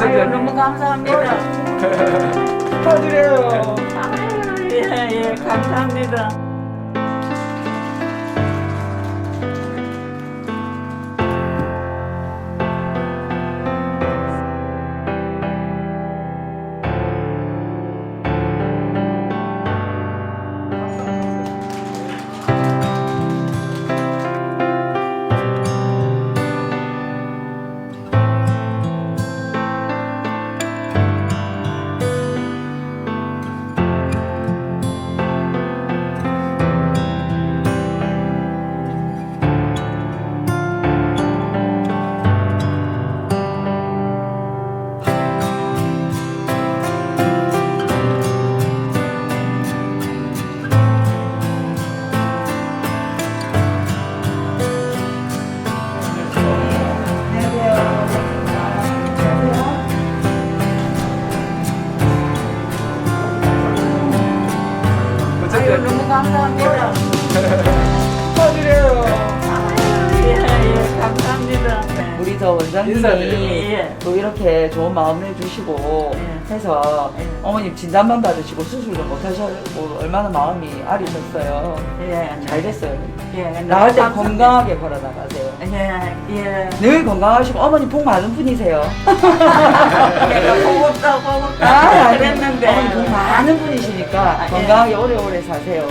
부천장님. 너무 감사합니다. 축하드려요. 예, 예, 감사합니다. 감사합니다. 축하드려요. 예, 예, 감사합니다. 네. 우리 저 원장님이 인사드려요. 예. 또 이렇게 좋은 마음 내주시고 예. 해서 예. 어머님 진단만 받으시고 수술도 못 하셨고 얼마나 마음이 아리셨어요. 예, 잘 됐어요. 예, 나을 때 감사합니다. 건강하게 걸어 나가세요. 예, 예. 늘 건강하시고 어머니 복 많은 분이세요. 내가 고맙다, 고맙다. 아, 그랬는데. 어머니 복 많은 분이시니까 아, 예. 건강하게 오래오래 사세요.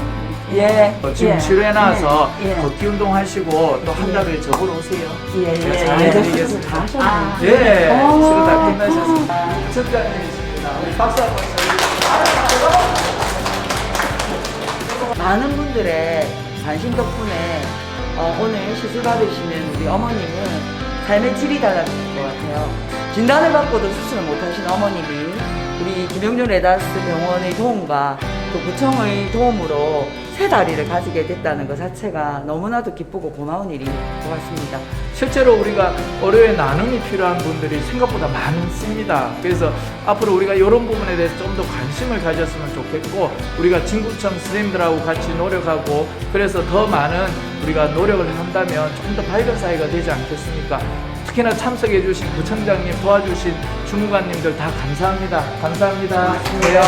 예. 어, 지금 예. 치료해 나와서 예. 예. 걷기 운동 하시고 또한 예. 달에 저보러 오세요. 예, 제가 예. 잘 예. 해드리겠습니다. 다 하셨네요. 아. 예, 치료 다 어. 끝나셨습니다. 부천장님이십니다. 우리 박수 한번 쳐주세요. 많은 분들의 관심 덕분에 어, 오늘 시술 받으시는 우리 어머님은 삶의 질이 달라질 것 같아요. 진단을 받고도 수술을 못 하신 어머님이 우리 김영준 레다스 병원의 도움과 또 구청의 도움으로 새 다리를 가지게 됐다는 것 자체가 너무나도 기쁘고 고마운 일인 것 같습니다. 실제로 우리가 의료의 나눔이 필요한 분들이 생각보다 많습니다. 그래서 앞으로 우리가 이런 부분에 대해서 좀 더 관심을 가졌으면 좋겠고 우리가 진구청 선생님들하고 같이 노력하고 그래서 더 많은 우리가 노력을 한다면 좀더 밝은 사회가 되지 않겠습니까? 특히나 참석해 주신 구청장님 도와주신 주무관님들 다 감사합니다. 감사합니다. 고맙습니다.